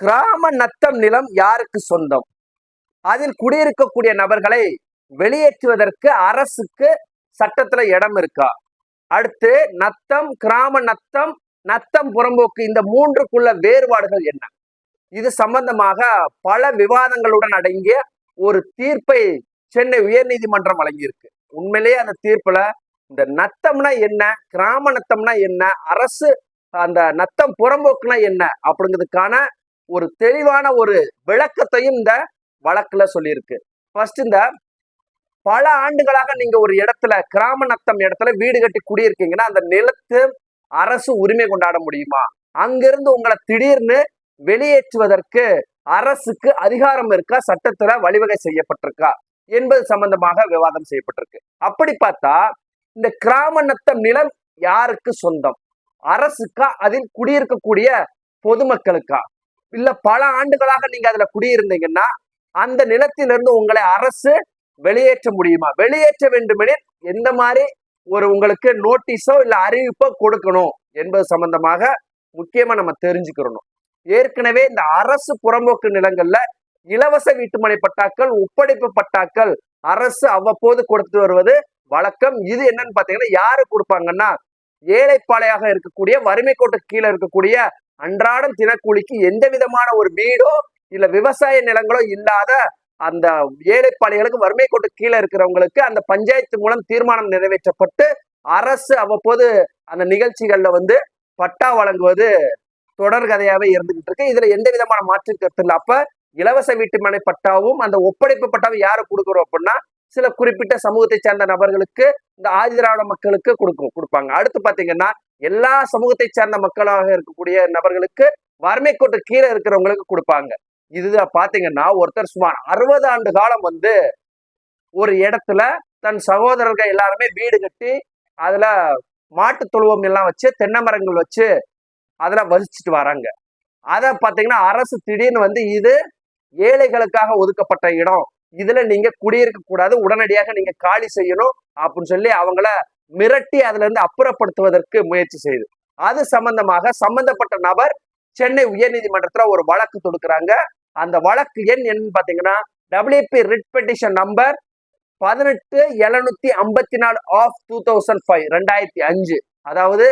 கிராம நத்தம் நிலம் யாருக்கு சொந்தம்? அதில் குடியிருக்கக்கூடிய நபர்களை வெளியேற்றுவதற்கு அரசுக்கு சட்டத்துல இடம் இருக்கா? அடுத்து நத்தம் கிராம நத்தம் நத்தம் புறம்போக்கு இந்த மூன்றுக்குள்ள வேறுபாடுகள் என்ன? இது சம்பந்தமாக பல விவாதங்களுடன் அடங்கிய ஒரு தீர்ப்பை சென்னை உயர்நீதிமன்றம் வழங்கியிருக்கு. உண்மையிலேயே அந்த தீர்ப்புல இந்த நத்தம்னா என்ன கிராம நத்தம்னா என்ன அரசு அந்த நத்தம் புறம்போக்குனா என்ன அப்படிங்கிறதுக்கான ஒரு தெளிவான ஒரு விளக்கத்தையும் இந்த வழக்குல சொல்லியிருக்கு. ஃபர்ஸ்ட் இந்த பல ஆண்டுகளாக நீங்க ஒரு இடத்துல கிராம நத்தம் இடத்துல வீடு கட்டி குடியிருக்கீங்கன்னா அந்த நிலத்து அரசு உரிமை கொண்டாட முடியுமா? அங்கிருந்து உங்களை திடீர்னு வெளியேற்றுவதற்கு அரசுக்கு அதிகாரம் இருக்கா? சட்டத்துல வழிவகை செய்யப்பட்டிருக்கா? என்பது சம்பந்தமாக விவாதம் செய்யப்பட்டிருக்கு. அப்படி பார்த்தா இந்த கிராம நத்தம் நிலம் யாருக்கு சொந்தம்? அரசுக்கா? அதில் குடியிருக்கக்கூடிய பொதுமக்களுக்கா? இல்ல பல ஆண்டுகளாக நீங்க அதுல குடியிருந்தீங்கன்னா அந்த நிலத்திலிருந்து உங்களை அரசு வெளியேற்ற முடியுமா? வெளியேற்ற வேண்டுமெனில் எந்த மாதிரி ஒரு உங்களுக்கு நோட்டீஸோ இல்ல அறிவிப்போ கொடுக்கணும் என்பது சம்பந்தமாக முக்கியமா நம்ம தெரிஞ்சுக்கிறணும். ஏற்கனவே இந்த அரசு புறம்போக்கு நிலங்கள்ல இலவச வீட்டுமனை பட்டாக்கள் ஒப்படைப்பு பட்டாக்கள் அரசு அவ்வப்போது கொடுத்து வருவது வழக்கம். இது என்னன்னு பாத்தீங்கன்னா யாரு கொடுப்பாங்கன்னா ஏழைப்பாளையாக இருக்கக்கூடிய வறுமை கோட்டு கீழே இருக்கக்கூடிய அன்றாடம் தினக்கூலிக்கு எந்த விதமான ஒரு வீடோ இல்ல விவசாய நிலங்களோ இல்லாத அந்த ஏழைப்பாளைகளுக்கு வறுமை கோட்டு கீழே இருக்கிறவங்களுக்கு அந்த பஞ்சாயத்து மூலம் தீர்மானம் நிறைவேற்றப்பட்டு அரசு அவ்வப்போது அந்த நிகழ்ச்சிகள்ல வந்து பட்டா வழங்குவது தொடர் கதையாவே இருந்துகிட்டு இருக்கு. இதுல எந்த விதமான மாற்று கருத்து இல்லை. அப்ப இலவச வீட்டுமனை பட்டாவும் அந்த ஒப்படைப்பு பட்டாவும் யாரு கொடுக்குறோம் அப்படின்னா சில குறிப்பிட்ட சமூகத்தை சேர்ந்த நபர்களுக்கு இந்த ஆதி திராவிட மக்களுக்கு கொடுக்கும் கொடுப்பாங்க. அடுத்து பாத்தீங்கன்னா எல்லா சமூகத்தை சேர்ந்த மக்களாக இருக்கக்கூடிய நபர்களுக்கு வறுமை கோட்டு கீழே இருக்கிறவங்களுக்கு கொடுப்பாங்க. இதுதான் பாத்தீங்கன்னா ஒருத்தர் சுமார் அறுபது ஆண்டு காலம் வந்து ஒரு இடத்துல தன் சகோதரர்கள் எல்லாருமே வீடு கட்டி அதுல மாட்டு தொழுவம் எல்லாம் வச்சு தென்னை மரங்கள் வச்சு அதுல வசிச்சுட்டு வராங்க. அதை பார்த்தீங்கன்னா அரசு திடீர்னு வந்து இது ஏழைகளுக்காக ஒதுக்கப்பட்ட இடம். இதுல நீங்க குடியிருக்க கூடாது உடனடியாக நீங்க காலி செய்யணும் அப்படின்னு சொல்லி அவங்கள மிரட்டி அதுல இருந்து அப்புறப்படுத்துவதற்கு முயற்சி செய்யுது அது சம்பந்தமாக சம்பந்தப்பட்ட நபர் சென்னை உயர்நீதிமன்றத்துல ஒரு வழக்கு தொடுக்கிறாங்க. அந்த வழக்கு எண் என்னன்னு பாத்தீங்கன்னா டபிள்யூபி ரிட் பெட்டிஷன் நம்பர் பதினெட்டு எழுநூத்தி ஐம்பத்தி நாலு ஆஃப் டூ தௌசண்ட் ஃபைவ் ரெண்டாயிரத்தி அஞ்சு. அதாவது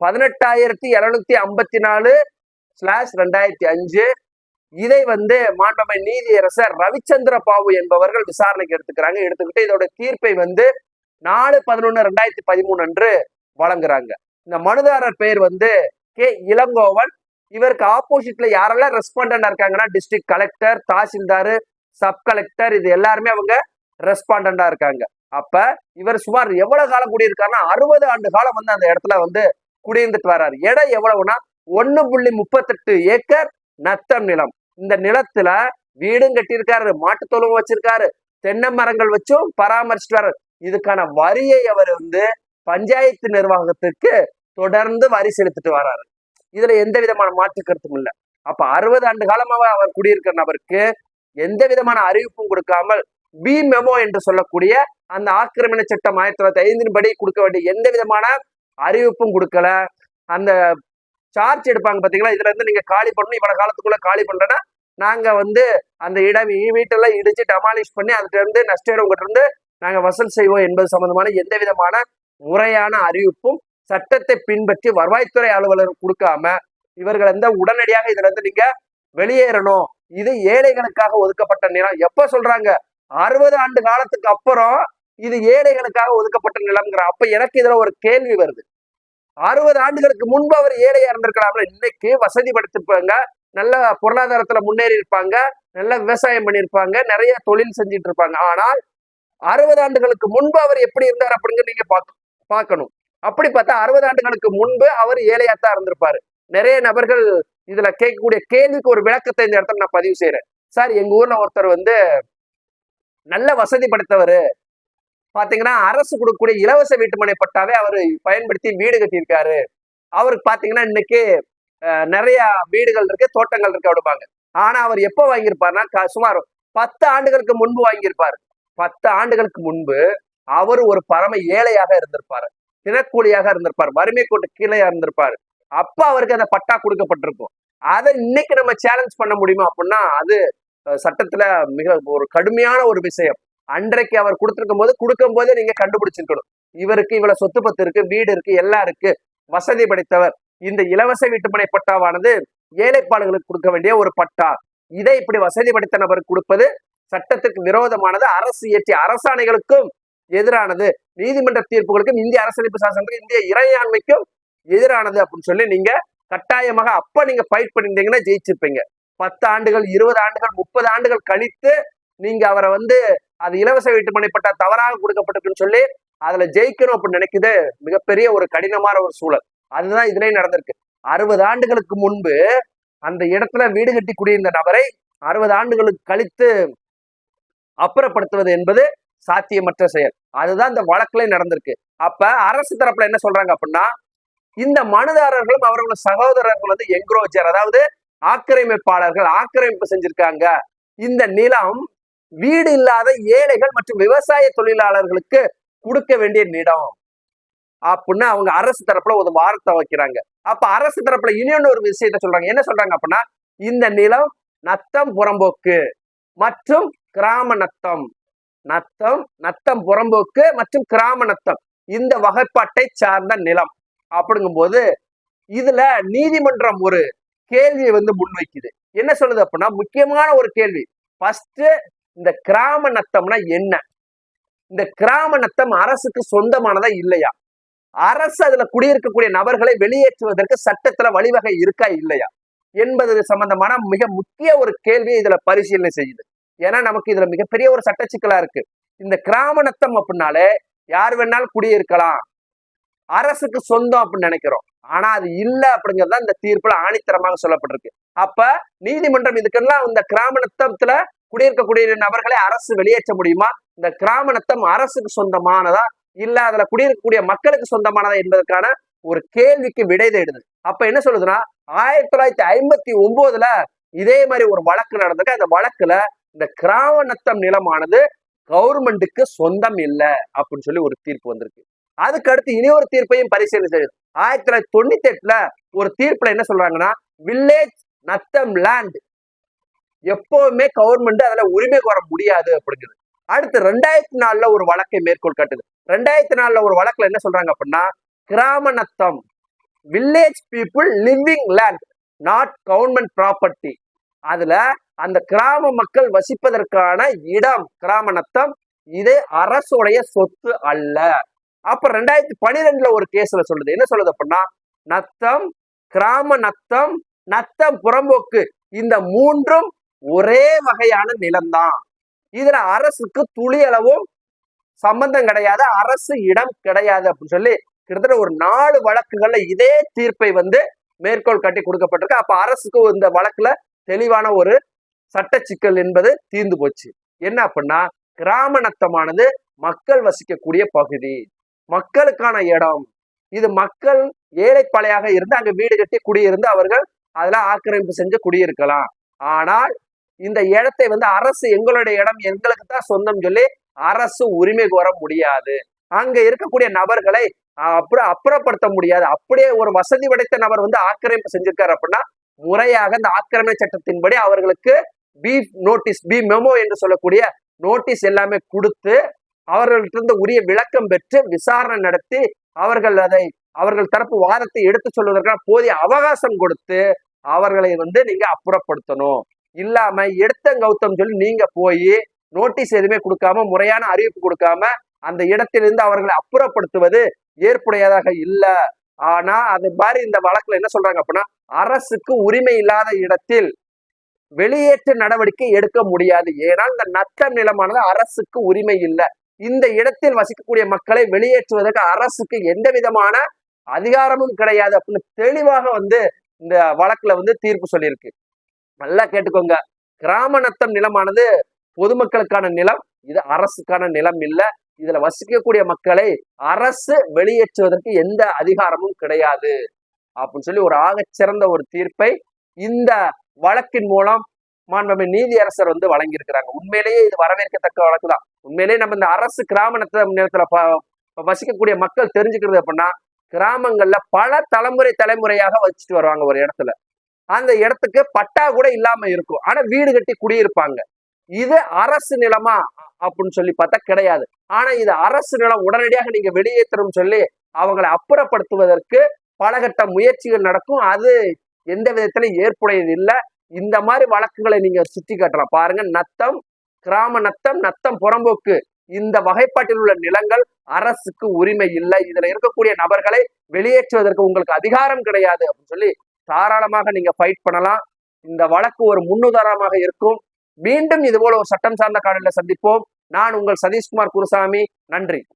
பதினெட்டாயிரத்தி எழுநூத்தி ஐம்பத்தி நாலு ஸ்லாஷ் ரெண்டாயிரத்தி அஞ்சு. இதை வந்து மாண்பமை நீதியரசர் ரவிச்சந்திர பாபு என்பவர்கள் விசாரணைக்கு எடுத்துக்கிறாங்க. எடுத்துக்கிட்டு இதோட தீர்ப்பை வந்து நாலு பதினொன்று ரெண்டாயிரத்தி பதிமூணு அன்று வழங்குறாங்க. இந்த மனுதாரர் பெயர் வந்து கே. இளங்கோவன். இவருக்கு ஆப்போசிட்ல யாரெல்லாம் ரெஸ்பாண்டண்டா இருக்காங்கன்னா district collector tahsildar sub collector இது எல்லாருமே அவங்க ரெஸ்பாண்டண்டா இருக்காங்க. அப்ப இவர் சுமார் எவ்வளவு காலம் குடியிருக்காருன்னா அறுபது ஆண்டு காலம் வந்து அந்த இடத்துல வந்து குடியிருந்துட்டு வர்றாரு இடம் எவ்வளவுனா ஒன்னு புள்ளி முப்பத்தெட்டு ஏக்கர் நத்தம் நிலம். இந்த நிலத்துல வீடும் கட்டியிருக்காரு மாட்டுத் தொழுவம் வச்சிருக்காரு தென்னை மரங்கள் வச்சும் பராமரிச்சுட்டு வர்றாரு இதுக்கான வரியை அவர் வந்து பஞ்சாயத்து நிர்வாகத்துக்கு தொடர்ந்து வரி செலுத்திட்டு வராரு. இதுல எந்த விதமான மாற்று கருத்தும் இல்லை. அப்ப அறுபது ஆண்டு காலமாக அவர் குடியிருக்கிற நபருக்கு எந்த விதமான அறிவிப்பும் கொடுக்காமல் பி மெமோ என்று சொல்லக்கூடிய அந்த ஆக்கிரமிண சட்டம் ஆயிரத்தி தொள்ளாயிரத்தி ஐந்தின் படி கொடுக்க வேண்டிய எந்த விதமான அறிவிப்பும் கொடுக்கல. அந்த சார்ஜ் எடுப்பாங்க பாத்தீங்களா? இதுல இருந்து நீங்க காலி பண்ணணும். இவ்வளவு காலத்துக்குள்ள காலி பண்றேன்னா நாங்க வந்து அந்த இடம் வீட்டெல்லாம் இடிச்சு டமாலிஷ் பண்ணி அதுல இருந்து நஷ்டம் உங்ககிட்ட இருந்து நாங்க வசூல் செய்வோம் என்பது சம்பந்தமான எந்த விதமான முறையான அறிவிப்பும் சட்டத்தை பின்பற்றி வருவாய்த்துறை அலுவலர் கொடுக்காம இவர்கள் வந்து உடனடியாக இதுல இருந்து நீங்க வெளியேறணும். இது ஏழைகளுக்காக ஒதுக்கப்பட்ட நிலம். எப்ப சொல்றாங்க? அறுபது ஆண்டு காலத்துக்கு அப்புறம் இது ஏழைகளுக்காக ஒதுக்கப்பட்ட நிலம்ங்கிற அப்ப எனக்கு இதுல ஒரு கேள்வி வருது. அறுபது ஆண்டுகளுக்கு முன்பு அவர் ஏழையா இருந்திருக்கலாம்ல? இன்னைக்கு வசதி படுத்திருப்பாங்க. நல்ல பொருளாதாரத்துல முன்னேறி இருப்பாங்க. நல்ல விவசாயம் பண்ணியிருப்பாங்க. நிறைய தொழில் செஞ்சுட்டு இருப்பாங்க. ஆனால் அறுபது ஆண்டுகளுக்கு முன்பு அவர் எப்படி இருந்தார் அப்படிங்கிற நீங்க பார்க்கணும். அப்படி பார்த்தா அறுபது ஆண்டுகளுக்கு முன்பு அவர் ஏழையாத்தான் இருந்திருப்பாரு. நிறைய நபர்கள் இதுல கேட்கக்கூடிய கேள்விக்கு ஒரு விளக்கத்தை இந்த இடத்துல நான் பதிவு செய்யறேன் சார் எங்க ஊர்ல ஒருத்தர் வந்து நல்ல வசதி படைத்தவர். பாத்தீங்கன்னா அரசு கொடுக்கக்கூடிய இலவச வீட்டுமனை பட்டாவே அவர் பயன்படுத்தி வீடு கட்டியிருக்காரு. அவருக்கு பாத்தீங்கன்னா இன்னைக்கு நிறைய வீடுகள் இருக்கு தோட்டங்கள் இருக்கு அப்படிப்பாங்க ஆனா அவர் எப்போ வாங்கியிருப்பாருன்னா சுமார் பத்து ஆண்டுகளுக்கு முன்பு வாங்கியிருப்பாரு. பத்து ஆண்டுகளுக்கு முன்பு அவர் ஒரு பரம ஏழையாக இருந்திருப்பாரு. தினக்கூலியாக இருந்திருப்பார். வறுமை கோட்டு கீழே இருந்திருப்பார். அப்ப அவருக்கு அந்த பட்டா கொடுக்கப்பட்டிருக்கும். அதை இன்னைக்கு நம்ம சேலஞ்ச் பண்ண முடியுமா அப்படின்னா அது சட்டத்துல மிக ஒரு கடுமையான ஒரு விஷயம். அன்றைக்கு அவர் கொடுத்துருக்கும் போது கொடுக்கும் போதே நீங்க கண்டுபிடிச்சிருக்கணும். இவருக்கு இவ்வளவு சொத்து பத்து இருக்கு வீடு இருக்கு எல்லாம் இருக்கு. வசதி படைத்தவர். இந்த இலவச வீட்டுமனை பட்டாவானது ஏழைப்பாடுகளுக்கு கொடுக்க வேண்டிய ஒரு பட்டா. இதை இப்படி வசதி படைத்த நபருக்கு கொடுப்பது சட்டத்திற்கு விரோதமானது அரசு இயற்றிய அரசாணைகளுக்கும் எதிரானது. நீதிமன்ற தீர்ப்புகளுக்கும் இந்திய அரசமைப்பு சாசனத்துக்கும் இந்திய இறையாண்மைக்கும் எதிரானது அப்படின்னு சொல்லி நீங்க கட்டாயமாக அப்ப நீங்க ஃபைட் பண்ணிருந்தீங்கன்னா ஜெயிச்சிருப்பீங்க. பத்து ஆண்டுகள் இருபது ஆண்டுகள் முப்பது ஆண்டுகள் கழித்து நீங்க அவரை வந்து அது இலவச வீட்டுமனை பட்டா தவறாக கொடுக்கப்பட்டிருக்குன்னு சொல்லி அதுல ஜெயிக்கணும் அப்படின்னு நினைக்குது மிகப்பெரிய ஒரு கடினமான ஒரு சூழல். அதுதான் இதுலயும் நடந்திருக்கு. அறுபது ஆண்டுகளுக்கு முன்பு அந்த இடத்துல வீடு கட்டி குடியிருந்த நபரை அறுபது ஆண்டுகளுக்கு கழித்து அப்புறப்படுத்துவது என்பது சாத்தியமற்ற செயல். அதுதான் இந்த வழக்குல நடந்திருக்கு. அப்ப அரசு தரப்புல என்ன சொல்றாங்க அப்படின்னா இந்த மனுதாரர்களும் அவர்களோட சகோதரர்கள் வந்து என்க்ரோச்சர் அதாவது ஆக்கிரமிப்பாளர்கள் ஆக்கிரமிப்பு செஞ்சிருக்காங்க. இந்த நிலம் வீடு இல்லாத ஏழைகள் மற்றும் விவசாய தொழிலாளர்களுக்கு கொடுக்க வேண்டிய நிலம் அப்படின்னு அவங்க அரசு தரப்புல ஒரு வார்த்தை வைக்கிறாங்க. அப்ப அரசு தரப்புல இன்னொன்னு ஒரு விஷயத்த சொல்றாங்க. என்ன சொல்றாங்க அப்படின்னா இந்த நிலம் நத்தம் புறம்போக்கு மற்றும் கிராம நத்தம். நத்தம் நத்தம் புறம்போக்கு மற்றும் கிராம நத்தம். இந்த வகைப்பாட்டை சார்ந்த நிலம் அப்படிங்கும்போது இதுல நீதிமன்றம் ஒரு கேள்வியை வந்து முன்வைக்குது. என்ன சொல்லுது அப்படின்னா முக்கியமான ஒரு கேள்வி. ஃபர்ஸ்ட் இந்த கிராம நத்தம்னா என்ன? இந்த கிராம நத்தம் அரசுக்கு சொந்தமானதா இல்லையா? அரசு அதுல குடியிருக்கக்கூடிய நபர்களை வெளியேற்றுவதற்கு சட்டத்துல வழிவகை இருக்கா இல்லையா? என்பது சம்பந்தமான மிக முக்கிய ஒரு கேள்வியை இதுல பரிசீலனை செய்யுது. ஏன்னா நமக்கு இதுல மிகப்பெரிய ஒரு சட்ட சிக்கலா இருக்கு. இந்த கிராமணத்தம் அப்படின்னாலே யார் வேணாலும் குடியிருக்கலாம். அரசுக்கு சொந்தம் அப்படின்னு நினைக்கிறோம். ஆனா அது இல்ல அப்படிங்கிறது இந்த தீர்ப்புல ஆணித்தரமாக சொல்லப்பட்டிருக்கு. அப்ப நீதிமன்றம் இதுக்கெல்லாம் இந்த கிராமணத்தத்துல குடியிருக்கக்கூடிய நபர்களை அரசு வெளியேற்ற முடியுமா? இந்த கிராமணத்தம் அரசுக்கு சொந்தமானதா? இல்ல அதுல குடியிருக்கக்கூடிய மக்களுக்கு சொந்தமானதா என்பதற்கான ஒரு கேள்விக்கு விடை தேடுது அப்ப என்ன சொல்லுதுன்னா ஆயிரத்தி தொள்ளாயிரத்தி ஐம்பத்தி ஒன்பதுல இதே மாதிரி ஒரு வழக்கு நடந்திருக்கு. அந்த வழக்குல இந்த கிராம நத்தம் நிலமானது கவர்மெண்ட்டுக்கு சொந்தம் இல்லை அப்படின்னு சொல்லி ஒரு தீர்ப்பு வந்திருக்கு. அதுக்கு அடுத்து இனி ஒரு தீர்ப்பையும் பரிசீலனை செய்யுது ஆயிரத்தி தொள்ளாயிரத்தி தொண்ணூத்தி எட்டுல ஒரு தீர்ப்புல என்ன சொல்றாங்கன்னா வில்லேஜ் நத்தம் லேண்ட் எப்பவுமே கவர்மெண்ட் அதுல உரிமை கோர முடியாது அப்படிங்கிறது அடுத்து ரெண்டாயிரத்தி நாலுல ஒரு வழக்கை மேற்கோள் காட்டுது. ரெண்டாயிரத்தி நாலுல ஒரு வழக்குல என்ன சொல்றாங்க அப்படின்னா கிராம Natham village people living land not government property அதுல அந்த கிராம மக்கள் வசிப்பதற்கான இடம் கிராம நத்தம் இது அரசுடைய சொத்து அல்ல. அப்ப ரெண்டாயிரத்தி பனிரெண்டுல ஒரு கேஸ்ல சொல்லுது. என்ன சொல்லுது அப்படின்னா நத்தம் கிராம நத்தம் நத்தம் புறம்போக்கு இந்த மூன்றும் ஒரே வகையான நிலம்தான். இதுல அரசுக்கு துளி அளவும் சம்பந்தம் கிடையாது அரசு இடம் கிடையாது அப்படின்னு சொல்லி கிட்டத்தட்ட ஒரு நாலு வழக்குகள்ல இதே தீர்ப்பை வந்து மேற்கோள் கட்டி கொடுக்கப்பட்டிருக்கு. அப்ப அரசுக்கு இந்த வழக்குல தெளிவான ஒரு சட்ட சிக்கல் என்பது தீர்ந்து போச்சு. என்ன அப்படின்னா கிராம நத்தமானது மக்கள் வசிக்கக்கூடிய பகுதி. மக்களுக்கான இடம். இது மக்கள் ஏழைப்பாளையாக இருந்து அங்க வீடு கட்டி குடியிருந்து அவர்கள் அதுல ஆக்கிரமிப்பு செஞ்சு குடியிருக்கலாம். ஆனால் இந்த இடத்தை வந்து அரசு எங்களுடைய இடம் எங்களுக்கு தான் சொந்தம் சொல்லி அரசு உரிமை கோர முடியாது. அங்க இருக்கக்கூடிய நபர்களை அப்புறம் அப்புறப்படுத்த முடியாது. அப்படியே ஒரு வசதி படைத்த நபர் வந்து ஆக்கிரமிப்பு செஞ்சிருக்காரு அப்படின்னா முறையாக இந்த ஆக்கிரமிப்பு சட்டத்தின்படி அவர்களுக்கு பி நோட்டீஸ் பி மெமோ என்று சொல்லக்கூடிய நோட்டீஸ் எல்லாமே கொடுத்து அவர்கள்ட்ட உரிய விளக்கம் பெற்று விசாரணை நடத்தி அவர்கள் அதை அவர்கள் தரப்பு வாதத்தை எடுத்து சொல்வதற்கான போதிய அவகாசம் கொடுத்து அவர்களை வந்து நீங்க அப்புறப்படுத்தணும். இல்லாம எடுத்த கௌதம் சொல்லி நீங்க போய் நோட்டீஸ் எதுவுமே கொடுக்காம முறையான அறிவிப்பு கொடுக்காம அந்த இடத்திலிருந்து அவர்களை அப்புறப்படுத்துவது ஏற்புடையதாக இல்லை. ஆனா அது மாதிரி இந்த வழக்குல என்ன சொல்றாங்க அப்படின்னா அரசுக்கு உரிமை இல்லாத இடத்தில் வெளியேற்ற நடவடிக்கை எடுக்க முடியாது. ஏனால் இந்த நத்தம் நிலமானது அரசுக்கு உரிமை இல்லை. இந்த இடத்தில் வசிக்கக்கூடிய மக்களை வெளியேற்றுவதற்கு அரசுக்கு எந்த விதமான அதிகாரமும் கிடையாது அப்படின்னு தெளிவாக வந்து இந்த வழக்குல வந்து தீர்ப்பு சொல்லியிருக்கு. நல்லா கேட்டுக்கோங்க. கிராம நத்தம் நிலமானது பொதுமக்களுக்கான நிலம் இது அரசுக்கான நிலம் இல்லை. இதுல வசிக்கக்கூடிய மக்களை அரசு வெளியேற்றுவதற்கு எந்த அதிகாரமும் கிடையாது. அப்படின்னு சொல்லி ஒரு ஆகச்சிறந்த ஒரு தீர்ப்பை இந்த வழக்கின் மூலம் மாண்புமிகு நீதியரசர் வந்து வழங்கியிருக்கிறாங்க. உண்மையிலேயே இது வரவேற்கத்தக்க வழக்கு தான். உண்மையிலேயே நம்ம இந்த அரசு கிராம நிலத்துல வசிக்கக்கூடிய மக்கள் தெரிஞ்சுக்கிறது அப்படின்னா கிராமங்கள்ல பல தலைமுறை தலைமுறையாக வச்சுட்டு வருவாங்க ஒரு இடத்துல. அந்த இடத்துக்கு பட்டா கூட இல்லாம இருக்கும். ஆனா வீடு கட்டி குடியிருப்பாங்க. இது அரசு நிலமா அப்படின்னு சொல்லி பார்த்தா கிடையாது. ஆனா இது அரசு நிலம் உடனடியாக நீங்க வெளியேற்றணும் சொல்லி அவங்களை அப்புறப்படுத்துவதற்கு பலகட்ட முயற்சிகள் நடக்கும். அது எந்த விதத்திலையும் ஏற்புடையது இல்லை. இந்த மாதிரி வழக்குகளை நீங்க சுத்தி காட்டலாம் பாருங்க நத்தம் கிராம நத்தம் நத்தம் புறம்போக்கு. இந்த வகைப்பாட்டில் உள்ள நிலங்கள் அரசுக்கு உரிமை இல்லை. இதுல இருக்கக்கூடிய நபர்களை வெளியேற்றுவதற்கு உங்களுக்கு அதிகாரம் கிடையாது அப்படின்னு சொல்லி தாராளமாக நீங்க ஃபைட் பண்ணலாம். இந்த வழக்கு ஒரு முன்னுதாரணமாக இருக்கும். மீண்டும் இது போல ஒரு சட்டம் சார்ந்த காணொலியில் சந்திப்போம். நான் உங்கள் சதீஷ்குமார் குருசாமி. நன்றி.